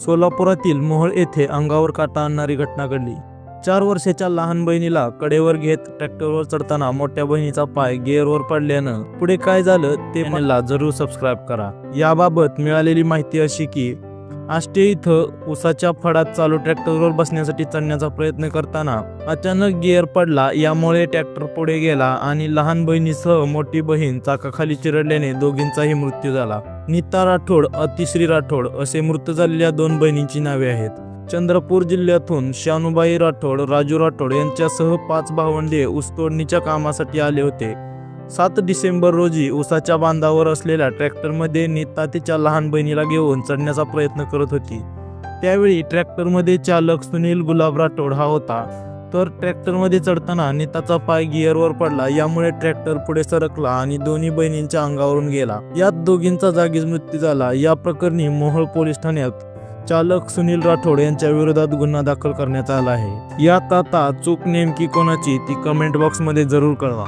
सोलापुरातील मोहोळ येथे अंगावर काटा आणणारी घटना घडली. चार वर्षाच्या लहान बहिणीला कडेवर घेत ट्रॅक्टरवर चढताना मोठ्या बहिणीचा पाय गिअरवर पडल्यानं पुढे काय झालं ते मला जरूर सबस्क्राईब करा. याबाबत मिळालेली माहिती अशी की आष्टे इथं उसाच्या फडात चालू ट्रॅक्टरवर बसण्यासाठी चढण्याचा प्रयत्न करताना अचानक गिअर पडला यामुळे ट्रॅक्टर पुढे गेला आणि लहान बहिणीसह मोठी बहीण चाकाखाली चिरडल्याने दोघींचाही मृत्यू झाला. नीता राठोड अतिश्री राठोड असे मृत झालेल्या दोन बहिणींची नावे आहेत. चंद्रपूर जिल्ह्यातून शानुबाई राठोड राजू राठोड यांच्यासह पाच भावंडे ऊसतोडणीच्या कामासाठी आले होते. सात डिसेंबर रोजी उसाच्या बांधावर असलेल्या ट्रॅक्टरमध्ये नीता तिच्या लहान बहिणीला घेऊन चढण्याचा प्रयत्न करत होती. त्यावेळी ट्रॅक्टरमध्ये चालक सुनील गुलाब राठोड हा होता. तर ट्रॅक्टरमध्ये चढताना नेताचा पाय गिअरवर पडला यामुळे ट्रॅक्टर पुढे सरकला आणि दोन्ही बहिणींच्या अंगावरून गेला. यात दोघींचा जागीच मृत्यू झाला. या प्रकरणी मोहोळ पोलीस ठाण्यात चालक सुनील राठोड यांच्या विरोधात गुन्हा दाखल करण्यात आला आहे. यात आता चूक नेमकी कोणाची ती कमेंट बॉक्समध्ये जरूर कळवा.